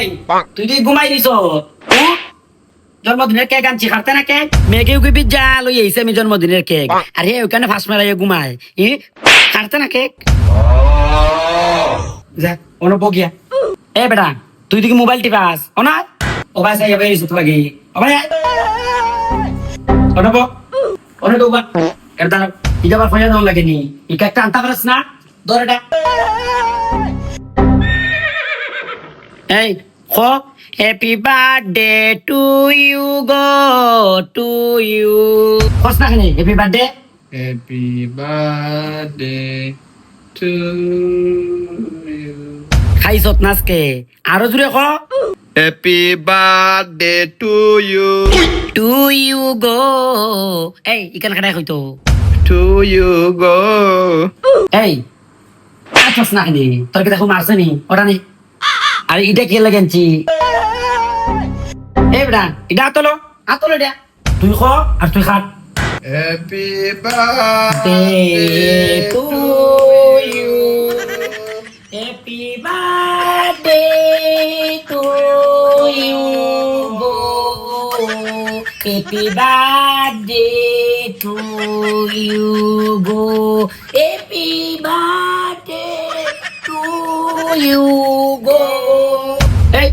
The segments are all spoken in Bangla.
এই তুই তুই ঘুমাই দিছ? জন্মদিনের কেক আনছি খাতে না কেক মেঘে উকি পিজ্জা লই আইছে আমি জন্মদিনের কেক? আর হে ওখানে ফাঁস মেলাইয়া ঘুমায় ই খাতে না কেক? যা এ বেটা তুই দিকে মোবাইল টিপাস অনা ও সাই ভাই সুত লাগি ও ভাই অনুপ অনুপ উবা। এটা ফয়া দাও লাগেনি ই কেকটা আনতে পারছ না? ধর এই খ হ্যাপি বার্থডে টু ইউ গো টু ইউ খস না খানি happy birthday Happy birthday to you. খাইছত নাচকে। আরও জুড়ে খ Happy birthday to you. To you গো এই ইকান কাটাই হইতো To you go. এই আচ্ছস না খানি তোর কি দেখো মারছে নি? ওটা নি। আরে এটা কে লাগানছি এই বেটা এটা আতলো আতলো এটা তুই খ আর তুই খাট Happy birthday birthday to you. Happy birthday to you. Happy birthday to you. Go. Happy birthday to you. Go.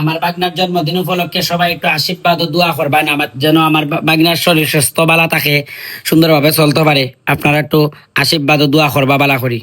আমার বাগনার জন্মদিন উপলক্ষে সবাই একটু আশীর্বাদ ও দোয়া করবেন। আমার যেন আমার বাগনার শরীর সুস্থ বালা থাকে, সুন্দরভাবে চলতে পারে। আপনারা একটু আশীর্বাদ ও দোয়া করবা বালা করি।